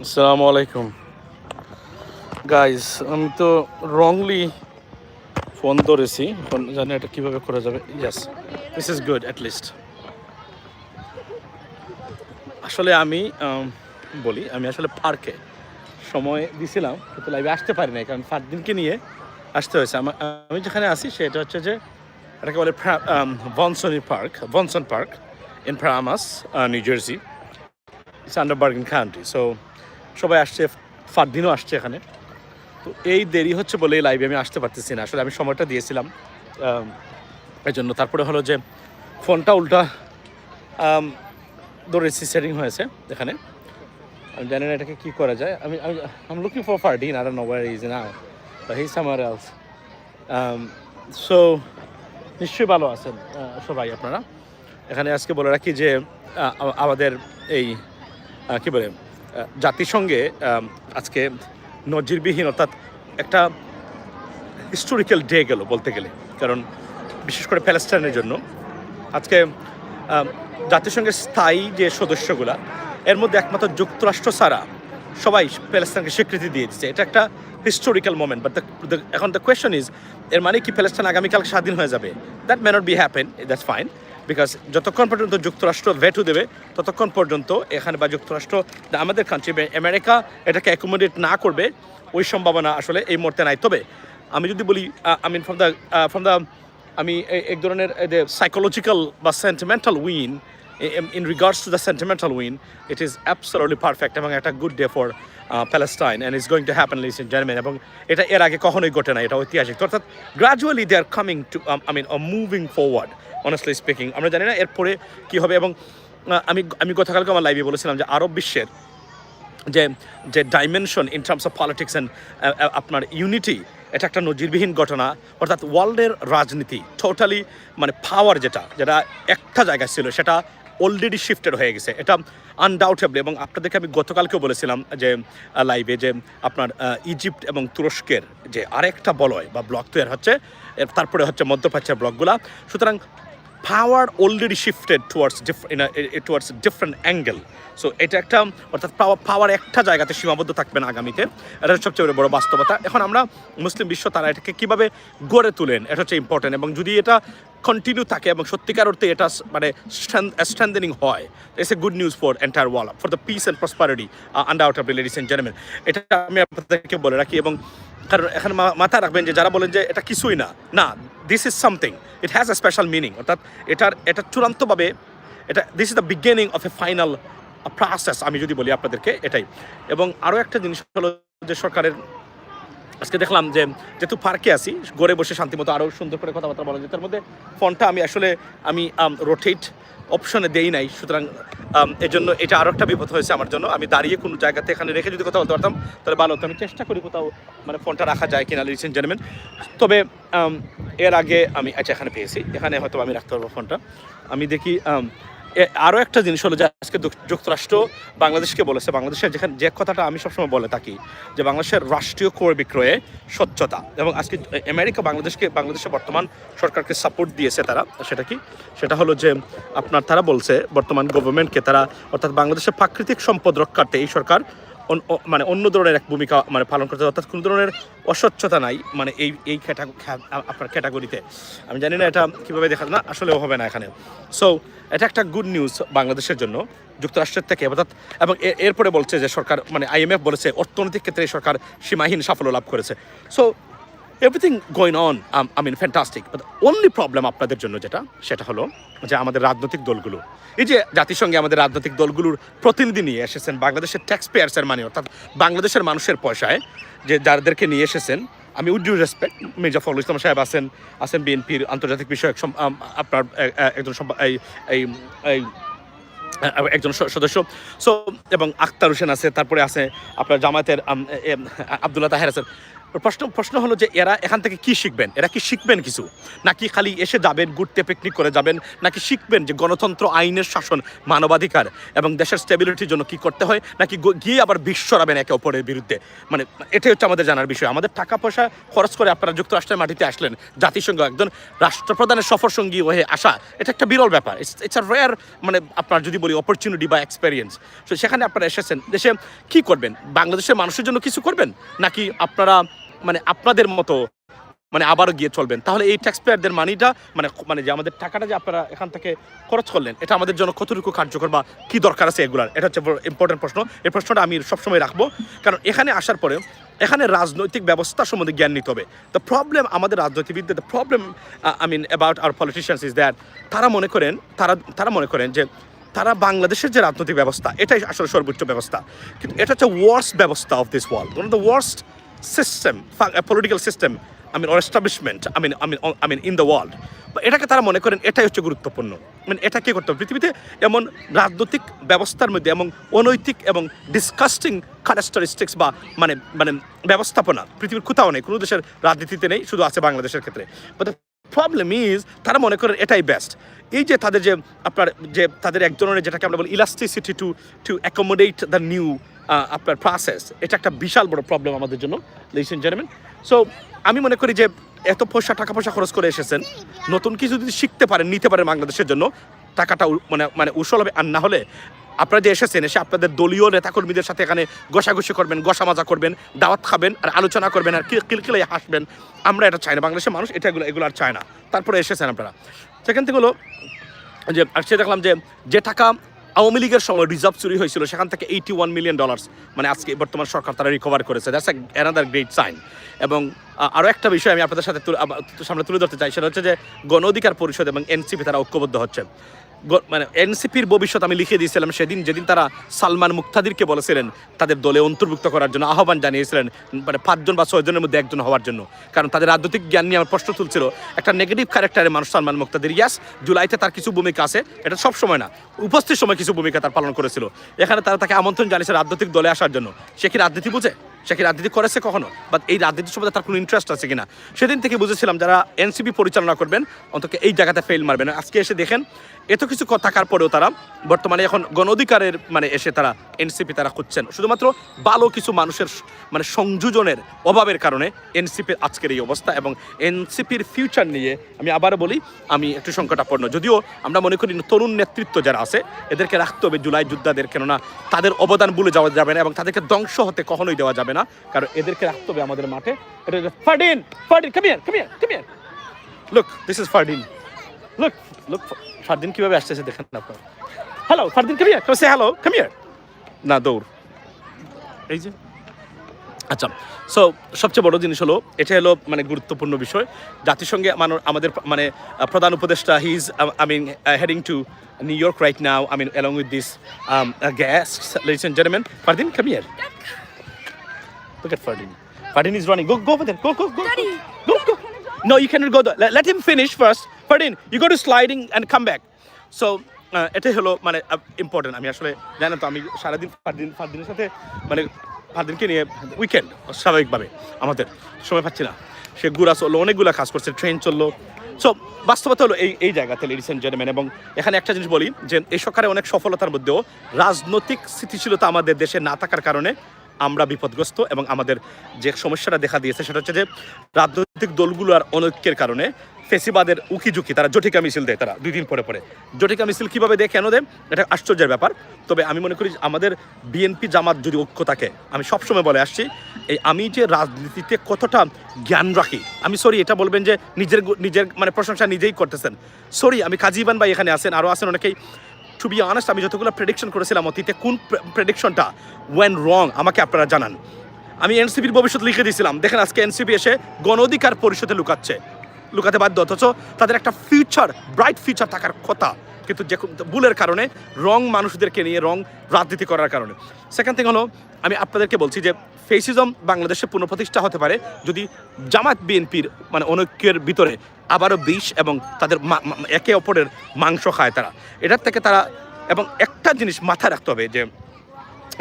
আসসালামু আলাইকুম। গাইস আমি তো রংলি ফোন ধরেছি। এখন জানি এটা কীভাবে করা যাবে। Yes this is good at least আসলে আমি বলি, আমি আসলে পার্কে সময় দিছিলাম, কিন্তু লাইভে আসতে পারি নাই, কারণ ফারদিনকে নিয়ে আসতে হয়েছে। আমা- আমি যেখানে আছি, সেটা হচ্ছে যে, এটাকে বলে ভনসনি park Van Saun park in Paramus New Jersey it's under Bergen county so সবাই আসছে, ফারদিনও আসছে এখানে। তো এই দেরি হচ্ছে বলে এই লাইভে আমি আসতে পারতেছি না। আসলে আমি সময়টা দিয়েছিলাম এই জন্য তারপরে হলো যে ফোনটা উল্টা ধরেছি সেটিং হয়েছে এখানে। আমি জানি না এটাকে কী করা যায়। আমি, আম looking for Fardin R no where is now he somewhere else so নিশ্চয়ই ভালো আছেন সবাই আপনারা। এখানে আজকে বলে রাখি যে আমাদের এই কি বলে জাতিসংঘে আজকে নজিরবিহীন অর্থাৎ একটা হিস্টোরিক্যাল ডে গেল বলতে গেলে। কারণ বিশেষ করে প্যালেস্টাইনের জন্য। আজকে জাতিসংঘের স্থায়ী যে সদস্যগুলা, এর মধ্যে একমাত্র যুক্তরাষ্ট্র ছাড়া সবাই প্যালেস্তানকে স্বীকৃতি দিয়ে দিচ্ছে। এটা একটা হিস্টোরিক্যাল মোমেন্ট বাট এখন দ্য কোয়েশ্চন ইজ এর মানে কি প্যালেস্তাইন আগামীকাল স্বাধীন হয়ে যাবে? That may not be happen that's fine because যতক্ষণ পর্যন্ত যুক্তরাষ্ট্র ভেটু দেবে, ততক্ষণ পর্যন্ত এখানে বা যুক্তরাষ্ট্র আমাদের কান্ট্রি আমেরিকা এটাকে অ্যাকোমোডেট না করবে, ওই সম্ভাবনা আসলে এই মুহূর্তে নাই। তবে আমি যদি বলি I mean from the from the আমি এক ধরনের সাইকোলজিক্যাল বা sentimental win in regards to the sentimental win it is absolutely perfect এবং একটা good day for Palestine and is going to happen lease in Germany এবং এটা এর আগে কখনোই ঘটে না, এটা ঐতিহাসিক। অর্থাৎ gradually they are coming to I mean moving forward honestly speaking আমরা জানি না এরপরে কী হবে, এবং আমি আমি গতকালকে আমার লাইভে বলেছিলাম যে আরব বিশ্বের যে যে dimension in terms of politics and আপনার ইউনিটি এটা একটা নজিরবিহীন ঘটনা। অর্থাৎ ওয়ার্ল্ডের রাজনীতি টোটালি মানে পাওয়ার যেটা যেটা একটা জায়গায় ছিল, সেটা অলরেডি শিফটেড হয়ে গেছে। এটা আনডাউটেবলি এবং আপনাদেরকে আমি গতকালকেও বলেছিলাম যে লাইভে যে আপনার ইজিপ্ট এবং তুরস্কের যে আরেকটা বলয় বা ব্লক তৈরি হচ্ছে তারপরে হচ্ছে মধ্যপ্রাচ্যের ব্লকগুলা সুতরাং power already different in a, i- towards so এটা একটা অর্থাৎ পাওয়ার পাওয়ার একটা জায়গাতে সীমাবদ্ধ থাকবে না আগামীতে। এটা সবচেয়ে বড় বাস্তবতা। এখন আমরা মুসলিম বিশ্ব তারা এটাকে কীভাবে গড়ে তোলেন এটা হচ্ছে ইম্পর্টেন্ট এবং যদি এটা কন্টিনিউ থাকে এবং সত্যিকার অর্থে এটা মানে স্ট্রেন্থেনিং হয় it's a good news for entire world for the peace and prosperity undoubtedly ladies and gentleman এটা আমি আপনাদেরকে বলে রাখি এবং কারণ এখানে মাথায় রাখবেন যে যারা বলেন যে এটা কিছুই না না this is something it has a special meaning অর্থাৎ এটার, এটা চূড়ান্তভাবে, এটা this is the beginning of a final process আমি যদি বলি আপনাদেরকে এটাই। এবং আরও একটা জিনিস হলো যে সরকারের আজকে দেখলাম যে যেহেতু পার্কে আছি গড়ে বসে শান্তিমতো আরও সুন্দর করে কথাবার্তা বলা যায়। তার মধ্যে ফোনটা আমি আসলে আমি রোটেট অপশনে দেই নাই। সুতরাং আম, এজন্য এটা আরও একটা বিপদ হয়েছে আমার জন্য। আমি দাঁড়িয়ে কোনো জায়গাতে এখানে রেখে যদি কথা বলতে পারতাম তাহলে ভালো হতো। আমি চেষ্টা করি কোথাও মানে ফোনটা রাখা যায় কিনা লিসেন জেনমেন তবে এর আগে আমি আচ্ছা এখানে পেয়েছি। এখানে হয়তো আমি রাখতে পারব ফোনটা। আমি দেখি আরও একটা জিনিস হলো যে আজকে যুক্তরাষ্ট্র বাংলাদেশকে বলেছে। বাংলাদেশের যেখানে যে কথাটা আমি সবসময় বলে থাকি, যে বাংলাদেশের রাষ্ট্রীয় ক্রয় বিক্রয়ে স্বচ্ছতা এবং আজকে আমেরিকা বাংলাদেশকে বাংলাদেশের বর্তমান সরকারকে সাপোর্ট দিয়েছে তারা। সেটা কি? সেটা হলো যে আপনার তারা বলছে, বর্তমান গভর্নমেন্টকে তারা অর্থাৎ বাংলাদেশের প্রাকৃতিক সম্পদ রক্ষার্থে এই সরকার মানে অন্য ধরনের এক ভূমিকা মানে পালন করতে অর্থাৎ কোনো ধরনের অস্বচ্ছতা নাই মানে এই এই আপনার ক্যাটাগরিতে। আমি জানি না এটা কীভাবে দেখা, না, আসলেও হবে না এখানে। সো এটা একটা গুড নিউজ বাংলাদেশের জন্য, যুক্তরাষ্ট্রের থেকে, অর্থাৎ, এবং এরপরে বলছে যে সরকার মানে আইএমএফ বলেছে, অর্থনৈতিক ক্ষেত্রে সরকার সীমাহীন সাফল্য লাভ করেছে। So everything going on I mean fantastic only problem আপনাদের জন্য যেটা, সেটা হলো যে আমাদের রাজনৈতিক দলগুলো, এই যে জাতিসংঘে আমাদের রাজনৈতিক দলগুলোর প্রতিনিধি নিয়ে এসেছেন বাংলাদেশের ট্যাক্স পেয়ার্সের মানে অর্থাৎ বাংলাদেশের মানুষের পয়সায় যে যাদেরকে নিয়ে এসেছেন, আমি would due respect Mirza Fakhrul Islam Saheb আছেন আছেন বিএনপির আন্তর্জাতিক বিষয়ক আপনার একজন এই এই একজন সদস্য। সো এবং আখতার হোসেন আছে, তারপরে আছে আপনার জামায়াতের আবদুল্লাহ তাহের আছেন। প্রশ্ন প্রশ্ন হলো যে এরা এখান থেকে কি শিখবেন? এরা কি শিখবেন কিছু? নাকি খালি এসে যাবেন, ঘুরতে পিকনিক করে যাবেন? নাকি শিখবেন যে গণতন্ত্র, আইনের শাসন, মানবাধিকার এবং দেশের স্টেবিলিটির জন্য কি করতে হয়? নাকি গিয়ে আবার বিষ সরাবেন একে অপরের বিরুদ্ধে? মানে এটাই হচ্ছে আমাদের জানার বিষয়। আমাদের টাকা, পয়সা খরচ করে আপনারা যুক্তরাষ্ট্রের মাটিতে আসলেন, জাতিসংঘ একজন রাষ্ট্রপ্রধানের সফর সঙ্গী হয়ে আসা, এটা একটা বিরল ব্যাপার। ইটস আ রেয়ার মানে আপনার যদি বলি অপরচুনিটি বা এক্সপেরিয়েন্স তো সেখানে আপনারা এসেছেন। দেশে কি করবেন? বাংলাদেশের মানুষের জন্য কিছু করবেন? নাকি আপনারা মানে আপনাদের মতো মানে আবারও গিয়ে চলবেন। তাহলে এই ট্যাক্স পেয়ারদের মানিটা মানে মানে যে আমাদের টাকাটা যে আপনারা এখান থেকে খরচ করলেন, এটা আমাদের জন্য কতটুকু কার্যকর বা কি দরকার আছে এগুলার? এটা হচ্ছে ইম্পর্টেন্ট প্রশ্ন। এই প্রশ্নটা আমি সবসময় রাখব। কারণ এখানে আসার পরে এখানে রাজনৈতিক ব্যবস্থা সম্বন্ধে জ্ঞান নিতে হবে। দ্য প্রবলেম আমাদের রাজনীতিবিদদের the problem I mean about our politicians is that তারা মনে করেন, তারা তারা মনে করেন যে তারা বাংলাদেশের যে রাজনৈতিক ব্যবস্থা, এটাই আসলে সর্বোচ্চ ব্যবস্থা। কিন্তু এটা হচ্ছে ওয়ার্স্ট ব্যবস্থা of this world one of the worst system, a political system, I mean, or establishment, I mean, I mean, I mean, in the world. বা এটাকে তারা মনে করেন এটাই হচ্ছে গুরুত্বপূর্ণ। মানে এটা কি করতে হবে পৃথিবীতে এমন রাজনৈতিক ব্যবস্থার মধ্যে এমন অনৈতিক এবং ডিসকাস্টিং ক্যারেক্টারিস্টিক্স বা মানে মানে ব্যবস্থাপনা পৃথিবীর কোথাও নেই কোনো দেশের রাজনীতিতে নেই শুধু আছে বাংলাদেশের ক্ষেত্রে। প্রবলেম ইজ তারা মনে করেন এটাই বেস্ট এই যে তাদের যে আপনার যে তাদের এক ধরনের যেটাকে আমরা বলি elasticity to to accommodate the new আপনার প্রসেস এটা একটা বিশাল বড় প্রবলেম আমাদের জন্য লিসেন জেন্টলম্যান সো আমি মনে করি যে এত পয়সা, টাকা পয়সা খরচ করে এসেছেন, নতুন কিছু যদি শিখতে পারেন, নিতে পারেন বাংলাদেশের জন্য, টাকাটা মানে মানে উসল হবে। আর না হলে আপনারা যে এসেছেন, এসে আপনাদের দলীয় নেতাকর্মীদের সাথে এখানে ঘষাঘষি করবেন গসা মাজা করবেন, দাওয়াত খাবেন, আর আলোচনা করবেন, আর কিল- কিলকিলাই হাসবেন। আমরা এটা চাই না, বাংলাদেশের মানুষ এটা এগুলো এগুলো আর চায় না। তারপরে এসেছেন আপনারা। সেখান থেকে হলো যে সে দেখলাম যে যে টাকা আওয়ামী লীগের সময় রিজার্ভ চুরি হয়েছিল, সেখান থেকে এইটি ওয়ান মিলিয়ন ডলার্স মানে আজকে বর্তমান সরকার তারা রিকভার করেছে। দ্যাটস অ্যানাদার গ্রেট সাইন এবং আরও একটা বিষয় আমি আপনাদের সাথে সামনে তুলে ধরতে চাই, সেটা হচ্ছে যে গণ অধিকার পরিষদ এবং এনসিপি তারা ঐক্যবদ্ধ হচ্ছে। মানে এনসিপির ভবিষ্যৎ আমি লিখে দিয়েছিলাম সেদিন, যেদিন তারা সালমান মুক্তাদিরকে বলেছিলেন, তাদের দলে অন্তর্ভুক্ত করার জন্য আহ্বান জানিয়েছিলেন মানে পাঁচজন বা ছয়জনের মধ্যে একজন হওয়ার জন্য। কারণ তাদের রাজনৈতিক জ্ঞান নিয়ে আমার প্রশ্ন তুলছিল, একটা নেগেটিভ ক্যারেক্টারের মানুষ সালমান মুক্তাদির ইয়াস জুলাইতে তার কিছু ভূমিকা আছে, এটা সব সময় না, উপস্থিত সময় কিছু ভূমিকা তার পালন করেছিল। এখানে তারা তাকে আমন্ত্রণ জানিয়েছে রাজনৈতিক দলে আসার জন্য। সে কি রাজনীতি বুঝে? সে কি রাজনীতি করেছে কখনো? বা এই রাজনীতির সম্বন্ধে তার কোনো ইন্টারেস্ট আছে কিনা? সেদিন থেকে বুঝেছিলাম যারা এনসিপি পরিচালনা করবেন, অন্তত এই জায়গাতে ফেল মারবেন। আজকে এসে দেখেন, এত কিছু থাকার পরেও তারা বর্তমানে এখন গণ অধিকারের মানে এসে তারা এনসিপি তারা খুঁজছেন। শুধুমাত্র ভালো কিছু মানুষের মানে সংযোজনের অভাবের কারণে এনসিপির আজকের এই অবস্থা এবং এনসিপির ফিউচার নিয়ে আমি আবারও বলি, আমি একটু সংকটাপন্ন। যদিও আমরা মনে করি তরুণ নেতৃত্ব যারা আছে, এদেরকে রাখতে হবে জুলাই যোদ্ধাদের, কেননা তাদের অবদান ভুলে যাওয়া যাবে না এবং তাদেরকে ধ্বংস হতে কখনোই দেওয়া যাবে না, কারণ এদেরকে রাখতে হবে আমাদের মাঠে। Fardin Fardin look this is Fardin look look আসতেছে দেখেন আপনারা। হ্যালো সে হ্যালো না, দৌড়। এই যে। আচ্ছা সো সবচেয়ে বড় জিনিস হলো, এটা হলো মানে গুরুত্বপূর্ণ বিষয়। জাতিসংঘে মানুষ আমাদের মানে প্রধান উপদেষ্টা he is I mean heading to New York right now I mean along with this guys ladies gentleman Fardin কামিয়ার Look at Fardin. Fardin is running. Go, go over there. Go, go, go. Daddy. Go, go. No, you cannot go there. Let, let him finish first. Fardin, you go to sliding and come back. So, uh, এটাই হলো মানে important আমি আসলে জানেন তো আমি সারাদিন ফারদিন ফারদিনের সাথে মানে ফারদিনকে নিয়ে উইকেন্ড স্বাভাবিকভাবে আমাদের সময় পাচ্ছি না সে গুড়া চলল অনেকগুলো কাজ করছে ট্রেন চলল সো বাস্তবতা হলো এই এই জায়গাতে লেডিস অ্যান্ড জেন্টলম্যান এবং এখানে একটা জিনিস বলি যে এই সরকারের অনেক সফলতার মধ্যেও রাজনৈতিক স্থিতিশীলতা আমাদের দেশে না থাকার কারণে আমরা বিপদগ্রস্ত এবং আমাদের যে সমস্যাটা দেখা দিয়েছে সেটা হচ্ছে যে রাজনৈতিক দলগুলোর অনৈক্যের কারণে ফেসিবাদের উকিঝুঁকি, তারা জটিকা মিছিল দেয় তারা দুই দিন পরে পরে। জটিকা মিছিল কীভাবে দেয়, কেন দেয়, এটা আশ্চর্যের ব্যাপার। তবে আমি মনে করি আমাদের বিএনপি জামাত যদি ঐক্য থাকে, আমি সবসময় বলে আসছি, এই আমি যে রাজনীতিতে কতটা জ্ঞান রাখি, আমি সরি, এটা বলবেন যে নিজের নিজের মানে প্রশংসা নিজেই করতেছেন। সরি, আমি কাজীবান ভাই এখানে আছেন আরও আছেন অনেকেই। টু বি অনেস্ট আমি যতগুলো প্রেডিকশন করেছিলাম অতীতে, কোন প্রেডিকশনটা ওয়েন রং আমাকে আপনারা জানান। আমি এনসিপির ভবিষ্যৎ লিখে দিয়েছিলাম। দেখেন, আজকে এনসিপি এসে গণ অধিকার পরিষদে লুকাচ্ছে। লুকাতে বাধ্য, অথচ তাদের একটা ফিউচার ব্রাইট ফিউচার থাকার কথা। কিন্তু যে ভুলের কারণে রং মানুষদেরকে নিয়ে রং রাজনীতি করার কারণে। সেখান থেকে হলো, আমি আপনাদেরকে বলছি যে ফেসিজম বাংলাদেশে পুনঃপ্রতিষ্ঠা হতে পারে যদি জামাত বিএনপির মানে অনৈক্যের ভিতরে আবারও বিষ এবং তাদের একে অপরের মাংস খায় তারা। এটার থেকে তারা এবং একটা জিনিস মাথায় রাখতে হবে যে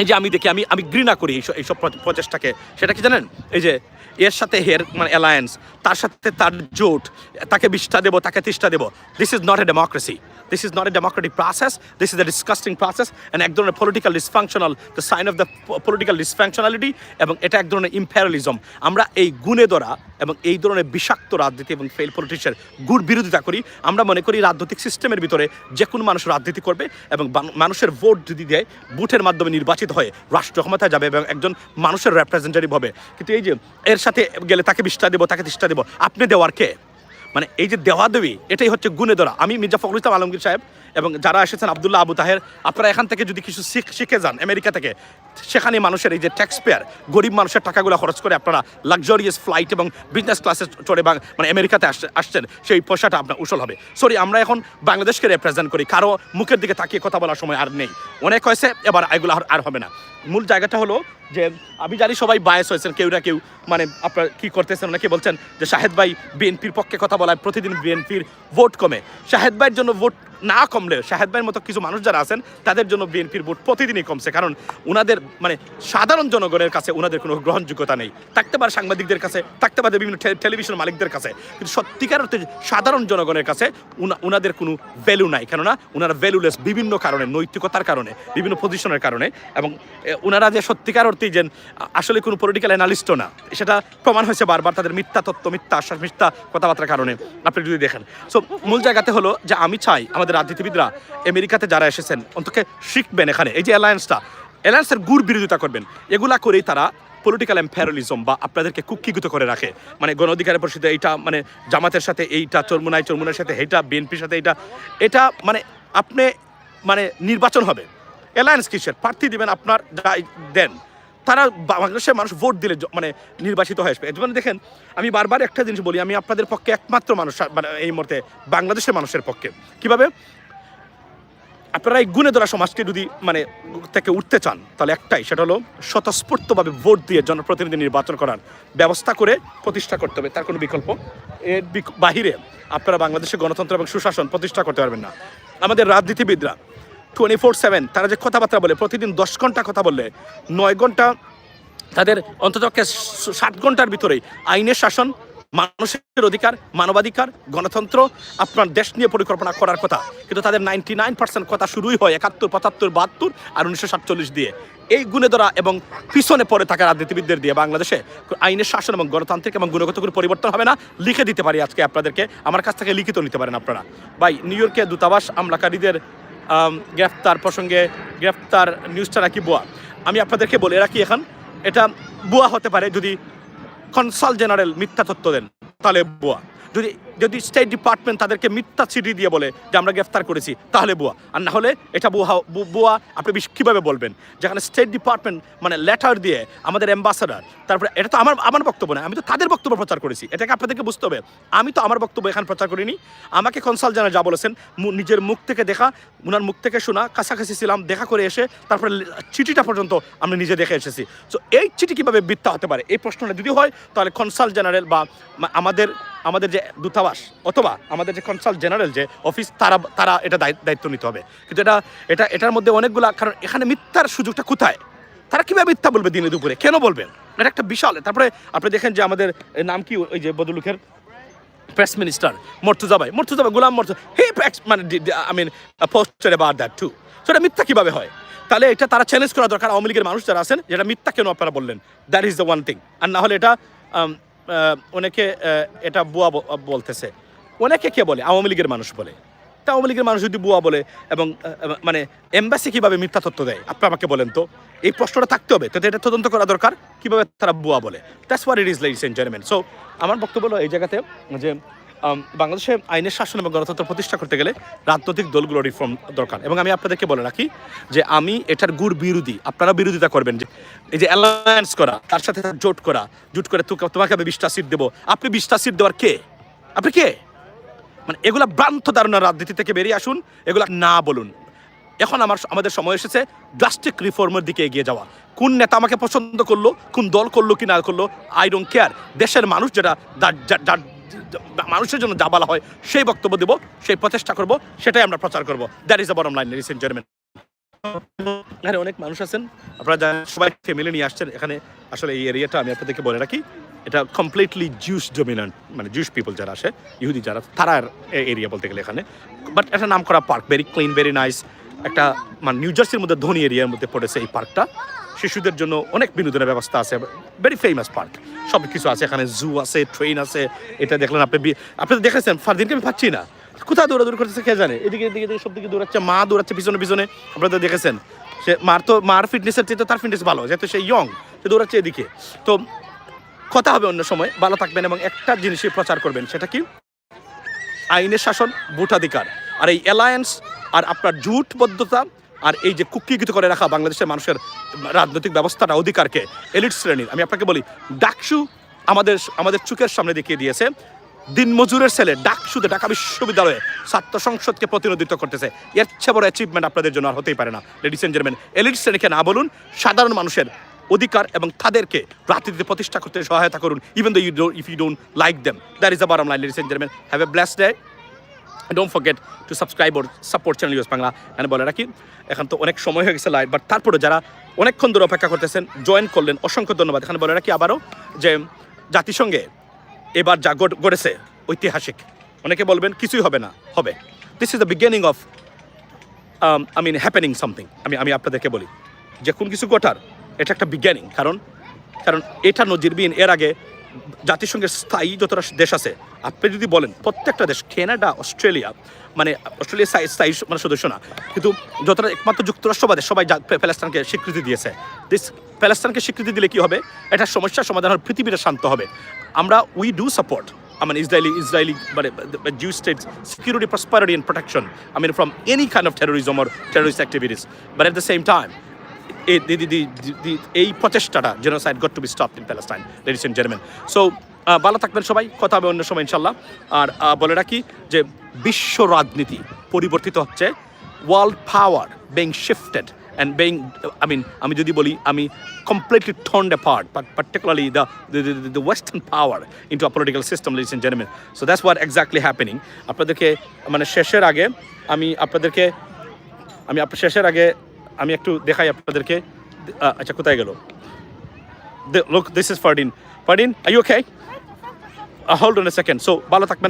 এই যে আমি দেখি, আমি আমি ঘৃণা করি এইসব এইসব প্রচেষ্টাকে। সেটা কি জানেন? এই যে এর সাথে হের মানে অ্যালায়েন্স তার সাথে তার জোট, তাকে বিষ্ঠা দেবো, তাকে তিষ্ঠা দেবো। This is not a democracy this is not a democratic process this is a disgusting process and এক ধরনের political dysfunctional the sign of the political dysfunctionality এবং এটা এক ধরনের ইম্প্যারালিজম আমরা এই গুণে ধরা এবং এই ধরনের বিষাক্ত রাজনীতি এবং ফেল পলিটিশিয়ান গুড় বিরোধিতা করি। আমরা মনে করি রাজনৈতিক সিস্টেমের ভিতরে যে কোনো মানুষ রাজনীতি করবে এবং মানুষের ভোট যদি দেয় ভোটের মাধ্যমে নির্বাচিত হয়ে, রাষ্ট্র ক্ষমতায় যাবে এবং একজন মানুষের রেপ্রেজেন্টেটিভ হবে। কিন্তু এই যে, এর সাথে গেলে তাকে বিষ্ঠা দেবো, তাকে তিষ্ঠা দেবো, আপনি দেওয়ার কে? মানে এই যে দেওয়া দেবী এটাই হচ্ছে গুণে ধরা। আমি মির্জা ফখরুল ইসলাম আলমগীর সাহেব এবং যারা এসেছেন আবদুল্লাহ আবু তাহের, আপনারা এখান থেকে যদি কিছু শিখ- যান আমেরিকা থেকে, সেখানে মানুষের এই যে ট্যাক্স পেয়ার গরিব মানুষের টাকাগুলো খরচ করে আপনারা লাক্সারিয়াস ফ্লাইট এবং বিজনেস ক্লাসে চড়ে বাং- মানে আমেরিকাতে আসছে, আসছেন, সেই পয়সাটা আপনার উসল হবে। সরি আমরা এখন বাংলাদেশকে রিপ্রেজেন্ট করি, কারও মুখের দিকে তাকিয়ে কথা বলার সময় আর নেই। অনেক হয়েছে, এবার এগুলো আর হবে না। মূল জায়গাটা হলো যে আমি জানি সবাই বায়াস হয়েছেন, কেউ না কেউ মানে আপনার কী করতেছেন অনেকে বলছেন যে শাহেদ ভাই বিএনপির পক্ষে কথা বলায় প্রতিদিন বিএনপির ভোট কমে। শাহেদ ভাইয়ের জন্য ভোট না কমলে শাহেদ ভাইয়ের মতো কিছু মানুষ যারা আছেন, তাদের জন্য বিএনপির ভোট প্রতিদিনই কমছে। কারণ ওনাদের মানে সাধারণ জনগণের কাছে ওনাদের কোনো গ্রহণযোগ্যতা নেই। থাকতে পারে সাংবাদিকদের কাছে, থাকতে পারে বিভিন্ন টেলিভিশন মালিকদের কাছে, কিন্তু সত্যিকার অর্থে সাধারণ জনগণের কাছে উনাদের কোনো ভ্যালু নাই। কেননা ওনারা ভ্যালুলেস বিভিন্ন কারণে, নৈতিকতার কারণে, বিভিন্ন পজিশনের কারণে, এবং ওনারা যে সত্যিকার অর্থেই যে, আসলে কোনো পলিটিক্যাল অ্যানালিস্টও না, সেটা প্রমাণ হয়েছে বারবার তাদের মিথ্যা তত্ত্ব, মিথ্যা আশ্বাস, মিথ্যা কথাবার্তার কারণে। আপনি যদি দেখেন। সো মূল জায়গাতে হলো যে আমি চাই আমাদের রাজনীতিবিদরা আমেরিকাতে যারা এসেছেন অন্তত শিখবেন এখানে। এই যে অ্যালায়েন্সটা অ্যালায়েন্সের গুড় বিরোধিতা করবেন। এগুলা করেই তারা পলিটিক্যাল এম্প্যারালিজম বা আপনাদেরকে কুক্ষিগত করে রাখে। মানে গণ অধিকারের পরিষদে এইটা মানে জামাতের সাথে এইটা চরমুনাই চরমুনার সাথে এইটা বিএনপির সাথে এইটা, এটা মানে আপনি মানে নির্বাচন হবে। অ্যালায়েন্স কিসের? প্রার্থী দিবেন আপনার দেন। তারা বাংলাদেশের মানুষ ভোট দিলে মানে নির্বাচিত হয়ে আসবে। যেমন দেখেন, আমি বারবার একটা জিনিস বলি, আমি আপনাদের পক্ষে একমাত্র মানুষ মানে এই মুহূর্তে বাংলাদেশের মানুষের পক্ষে। কীভাবে? আপনারা এই গুণে ধরা সমাজকে যদি মানে থেকে উঠতে চান, তাহলে একটাই, সেটা হলো স্বতঃস্ফূর্তভাবে ভোট দিয়ে জনপ্রতিনিধি নির্বাচন করার ব্যবস্থা করে প্রতিষ্ঠা করতে হবে। তার কোনো বিকল্প? এর বাহিরে আপনারা বাংলাদেশের গণতন্ত্র এবং সুশাসন প্রতিষ্ঠা করতে পারবেন না। আমাদের রাজনীতিবিদরা টোয়েন্টি ফোর সেভেন তারা যে কথাবার্তা বলে প্রতিদিন দশ ঘণ্টা কথা বললে নয় ঘণ্টা তাদের অন্তত ষাট ঘণ্টার ভিতরেই আইনের শাসন মানুষের অধিকার মানবাধিকার গণতন্ত্র আপনার দেশ নিয়ে পরিকল্পনা করার কথা। কিন্তু তাদের নাইনটি নাইন পার্সেন্ট কথা শুরুই হয় একাত্তর পঁচাত্তর বাহাত্তর আর উনিশশো সাতচল্লিশ দিয়ে। এই গুণে ধরা এবং পিছনে পড়ে থাকা রাজনীতিবিদদের দিয়ে বাংলাদেশে আইনের শাসন এবং গণতান্ত্রিক এবং গুণগত কোনো পরিবর্তন হবে না লিখে দিতে পারি আজকে আপনাদেরকে। আমার কাছ থেকে লিখিত নিতে পারেন আপনারা। ভাই নিউ ইয়র্কে দূতাবাস আমলাকারীদের আম, গ্রেফতার প্রসঙ্গে গ্রেফতার নিউজটা নাকি বোয়া? আমি আপনাদেরকে বলে রাখি এখন, এটা বুয়া হতে পারে যদি কনসাল জেনারেল মিথ্যা তত্ত্ব দেন, তাহলে বুয়া। যদি যদি স্টেট ডিপার্টমেন্ট তাদেরকে মিথ্যা চিঠি দিয়ে বলে যে আমরা গ্রেফতার করেছি, তাহলে বুয়া। আর না হলে এটা বুয়া বুয়া, আপনি বিশ- কীভাবে বলবেন? যেখানে স্টেট ডিপার্টমেন্ট মানে লেটার দিয়ে আমাদের অ্যাম্বাসাডার তারপরে এটা তো আমার আমার বক্তব্য না, আমি তো তাদের বক্তব্য প্রচার করেছি। এটাকে আপনাদেরকে বুঝতে হবে। আমি তো আমার বক্তব্য এখানে প্রচার করিনি। আমাকে কনসাল জেনারেল যা বলেছেন নিজের মুখ থেকে দেখা, উনার মুখ থেকে শোনা, কাছাকাছি ছিলাম, দেখা করে এসে, তারপরে চিঠিটা পর্যন্ত আমি নিজে দেখে এসেছি। তো এই চিঠি কীভাবে বৃত্তা হতে পারে? এই প্রশ্নটা যদি হয়, তাহলে কনসাল জেনারেল বা আমাদের আমাদের যে দূতাবাস অথবা আমাদের যে কনসাল জেনারেল যে অফিস তারা তারা এটা দায়িত্ব নিতে হবে। কিন্তু এটা এটা, এটার মধ্যে অনেকগুলা, কারণ এখানে মিথ্যার সুযোগটা কোথায়? তারা কীভাবে মিথ্যা বলবে দিনে দুপুরে? কেন বলবেন? এটা একটা বিশাল। তারপরে আপনি দেখেন যে আমাদের নাম কি, ওই যে বদলুখের প্রেস মিনিস্টার মর্তুজা ভাই মর্তুজা ভাই গোলাম মর্তুজা হে মানে I mean poster about that too so এটা মিথ্যা কীভাবে হয়? তাহলে এটা তারা চ্যালেঞ্জ করা দরকার। আওয়ামী লীগের মানুষ যারা আছেন, যেটা মিথ্যা কেন আপনারা বললেন? That is the one thing আর না হলে এটা অনেকে এটা বুয়া বলতেছে। অনেকে কে বলে? আওয়ামী লীগের মানুষ বলে। তা আওয়ামী লীগের মানুষ যদি বুয়া বলে এবং মানে এম্বাসি কীভাবে মিথ্যা তথ্য দেয়? আপনি আমাকে বলেন তো। এই প্রশ্নটা থাকতে হবে। তো এটা তদন্ত করা দরকার কীভাবে তারা বুয়া বলে। That's what it is lies and so আমার বক্তব্য হলো এই জায়গাতে যে বাংলাদেশে আইনের শাসন এবং গণতন্ত্র প্রতিষ্ঠা করতে গেলে রাজনৈতিক দলগুলো রিফর্ম দরকার। এবং আমি আপনাদেরকে বলে রাখি যে আমি এটার গুড় বিরোধী। আপনারা বিরোধিতা করবেন যে, এই যে অ্যালায়েন্স করা, তার সাথে জোট করা, জোট করে তোমাকে আমি বিশটা সিট দেবো। আপনি বিশটা সিট দেওয়ার কে? আপনি কে? মানে এগুলা ভ্রান্ত ধারণা রাজনীতি থেকে বেরিয়ে আসুন, এগুলা না বলুন। এখন আমার, আমাদের সময় এসেছে ড্রাস্টিক রিফর্মের দিকে এগিয়ে যাওয়া। কোন নেতা আমাকে পছন্দ করল, কোন দল করল কি না করল আই ডোন্ট কেয়ার দেশের মানুষ যেটা যা- যা- যা- মানুষের জন্য যা বলা হয় সেই বক্তব্য দেবো, সেই প্রচেষ্টা করব, সেটাই আমরা প্রচার করব। That is the bottom line ladies এখানে অনেক মানুষ আছেন, আপনারা সবাই ফ্যামিলি নিয়ে আসছেন, এখানে আসলে এই এরিয়াটা আমি আপনাদেরকে বলে রাখি, এটা কমপ্লিটলি জুস ডমিনেন্ট মানে জুস পিপল যারা আসে, ইহুদি যারা তারার এরিয়া বলতে গেলে এখানে। বাট একটা নাম করা park very clean very nice একটা মানে নিউ জার্সির মধ্যে ধনী এরিয়ার মধ্যে পড়েছে এই পার্কটা শিশুদের জন্য অনেক বিনোদনের ব্যবস্থা আছে। ভেরি ফেমাস পার্ক সব কিছু আছে, এখানে জু আছে ট্রেন আছে। এটা দেখলেন আপনি আপনি তো দেখেছেন, ফারদিনকে আমি পাচ্ছি না। কোথায় দৌড়াদৌড়ি করতেছে কে জানে? এদিকে এদিকে এদিকে সব দিকে দৌড়াচ্ছে, মা দৌড়াচ্ছে পিছনে পিছনে। আপনারা তো দেখেছেন, সে মার তো মার ফিটনেসের চেয়ে তো তার ফিটনেস ভালো, যেহেতু সে ইয়ং সে দৌড়াচ্ছে এদিকে। তো কথা হবে অন্য সময়, ভালো থাকবেন এবং একটা জিনিসই প্রচার করবেন, সেটা কি? আইনের শাসন, ভোটাধিকার। আর এই অ্যালায়েন্স আর আপনার জুটবদ্ধতা আর এই যে কুকিগিত করে রাখা বাংলাদেশের মানুষের রাজনৈতিক ব্যবস্থাটা অধিকারকে এলিট শ্রেণির, আমি আপনাকে বলি, ডাকসু আমাদের আমাদের চোখের সামনে দেখিয়ে দিয়েছে। দিনমজুরের ছেলে ডাকসুতে ঢাকা বিশ্ববিদ্যালয়ে ছাত্র সংসদকে প্রতিনিধিত্ব করতেছে। এর চেয়ে বড় অ্যাচিভমেন্ট আপনাদের জন্য আর হতেই পারে না। লেডিস এন্ড জেন্টলম্যান এলিট শ্রেণীকে না বলুন, সাধারণ মানুষের অধিকার এবং তাদেরকে রাজনীতিতে প্রতিষ্ঠা করতে সহায়তা করুন even though you if you don't like them that is the bottom line ladies and gentleman have a blessed day don't forget to subscribe or support channel US Bangla এখানে বলে রাখি, এখন তো অনেক সময় হয়ে গেছে লাইভ বাট তারপরে যারা অনেকক্ষণ ধরে অপেক্ষা করতেছেন জয়েন করলেন, অসংখ্য ধন্যবাদ। এখানে বলে রাখি আবারও যে জাতিসংঘে এবার যা ঘটেছে ঐতিহাসিক, অনেকে বলবেন কিছুই হবে না, হবে। This is the beginning of I mean happening something আমি আমি আপনাদেরকে বলি, যে কোন কিছু ঘটার, এটা একটা বিজ্ঞানী কারণ কারণ এটা নজিরবিহীন। এর আগে জাতিসংঘের স্থায়ী যতটা দেশ আছে আপনি যদি বলেন প্রত্যেকটা দেশ কেনাডা অস্ট্রেলিয়া মানে অস্ট্রেলিয়া স্থায়ী মানে সদস্য না কিন্তু যতটা একমাত্র যুক্তরাষ্ট্রবাদে সবাই প্যালেস্তানকে স্বীকৃতি দিয়েছে দিস প্যালেস্তানকে স্বীকৃতি দিলে কি হবে এটা সমস্যার সমাধান হবে পৃথিবীটা শান্ত হবে আমরা we do support I mean, Israeli, মানে Jewish states security, prosperity, and protection. I mean, from any kind of terrorism or terrorist activities. But at the same time, এই প্রচেষ্টাটা genocide got to be stop in Palestine ladies and gentleman so ভালো থাকবেন সবাই, কথা হবে অন্য সময় ইনশাল্লাহ আর বলে রাখি যে বিশ্ব রাজনীতি পরিবর্তিত হচ্ছে। World power being shifted and being I mean আমি যদি বলি, আমি completely torned apart but particularly the the western power into a political system and gentleman so that's what exactly happening আপনাদেরকে মানে শেষের আগে, আমি আপনাদেরকে, আমি আপনার শেষের আগে আমি একটু দেখাই আপনাদেরকে। আচ্ছা কোথায় গেল? Look this is Fardin Fardin I okay hold on a second so ভালো থাকবেন